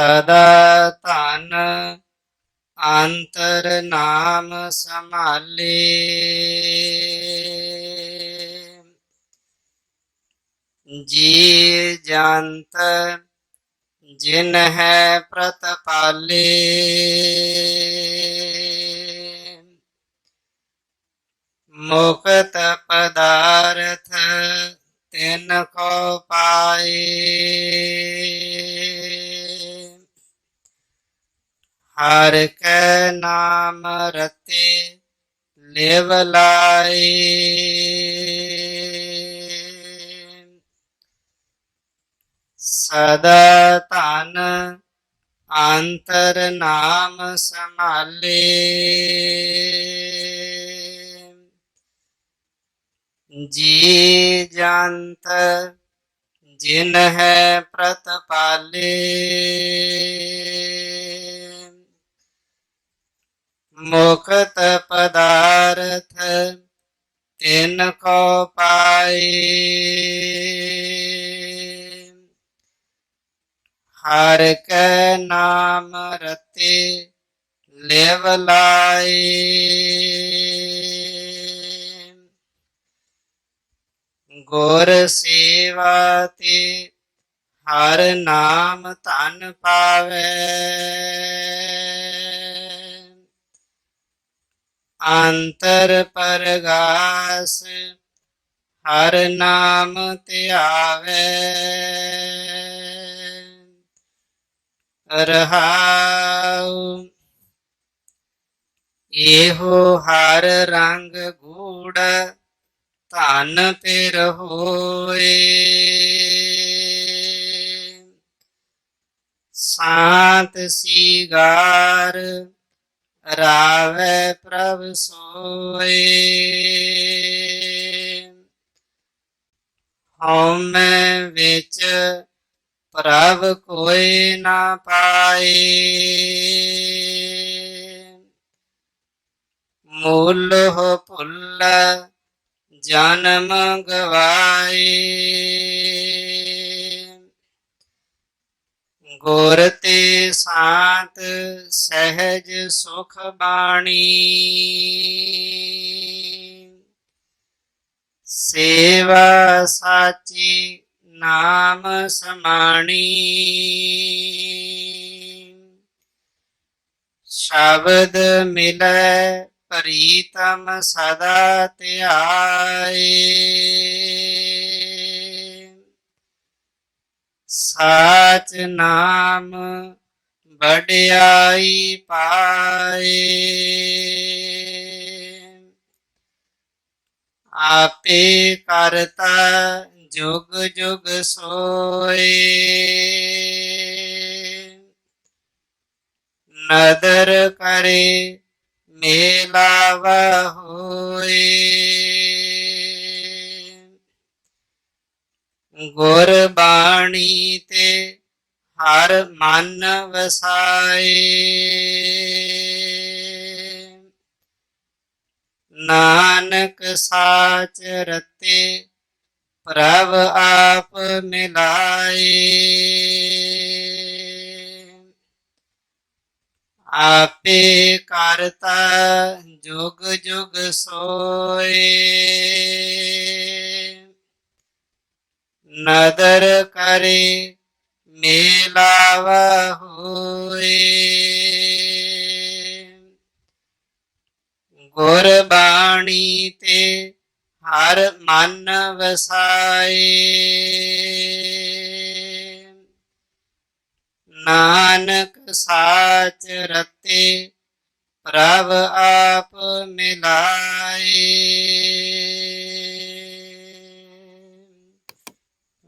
ਸਦਾ ਧਨ ਅੰਤਰ ਨਾਮ ਸੰਭਾਲੇ। ਜੀ ਜੰਤ ਜਿਨ ਹੈ ਪ੍ਰਤਪਾਲੇ। ਮੁਕਤ ਪਦਾਰਥ ਤਿਨ ਕੋ ਪਾਏ। ਹਰ ਕੈ ਨਾਮ ਰਤੇ ਲਿਵ ਲਾਏ। ਸਦਾ ਧਨ ਅੰਤਰ ਨਾਮ ਸੰਭਾਲੇ। ਜੀ ਜੰਤ ਜਿਨ ਹੈ ਪ੍ਰਤਪਾਲੇ। ਮੁਕਤ ਪਦਾਰਥ ਤਿਨ ਕੋ ਪਾਏ। ਹਰ ਕੈ ਨਾਮ ਰਤੇ ਲਿਵ ਲਾਏ। ਗੁਰ ਸੇਵਾ ਤੇ ਹਰ ਨਾਮ ਧਨ ਪਾਵੇ। ਅੰਤਰ ਪਰਗਾਸ ਹਰ ਨਾਮ ਧਿਆਵੇ। ਰਹਾਉ, ਇਹੋ ਹਰ ਰੰਗ ਗੂੜ, ਧਨ ਤੇ ਹੋਏ। ਸਾਤ ਸੀਗਾਰ ਰਾਵੇ ਪ੍ਰਭ ਸੋਏ। ਹਉਮੈ ਵਿੱਚ ਪ੍ਰਭ ਕੋਈ ਨਾ ਪਾਏ। ਮੂਲ ਹੋ ਭੁੱਲ ਜਨਮ ਗਵਾਏ। ਗੁਰ ਤੇ ਸਾਤ ਸਹਿਜ ਸੁਖ ਬਾਣੀ। ਸੇਵਾ ਸਾਚੀ ਨਾਮ ਸਮਾਣੀ। ਸ਼ਬਦ ਮਿਲੈ ਪ੍ਰੀਤਮ ਸਦਾ ਧਿਆਏ। ਸਾਚ ਨਾਮ ਵਡਿਆਈ ਪਾਏ। ਆਪੇ ਕਰਤਾ ਜੁਗ ਜੁਗ ਸੋਏ। ਨਦਰ ਕਰੇ ਮੇਲਾਵਾ ਹੋਏ। ਗੁਰ ਬਾਣੀ ਤੇ ਹਰ ਮਨ ਵਸਾਏ। ਨਾਨਕ ਸਾਚ ਰਤੇ ਪ੍ਰਭ ਆਪ ਮਿਲਾਏ। ਆਪੇ ਕਰਤਾ ਜੁਗ ਜੁਗ ਸੋਏ। ਨਦਰ ਕਰੇ, ਮੇਲਾਵਾ ਹੋਏ। ਗੁਰਬਾਣੀ ਤੇ ਹਰ ਮਨ ਵਸਾਏ। ਨਾਨਕ ਸਾਚ ਰਤੇ ਪ੍ਰਭ ਆਪ ਮਿਲਾਏ।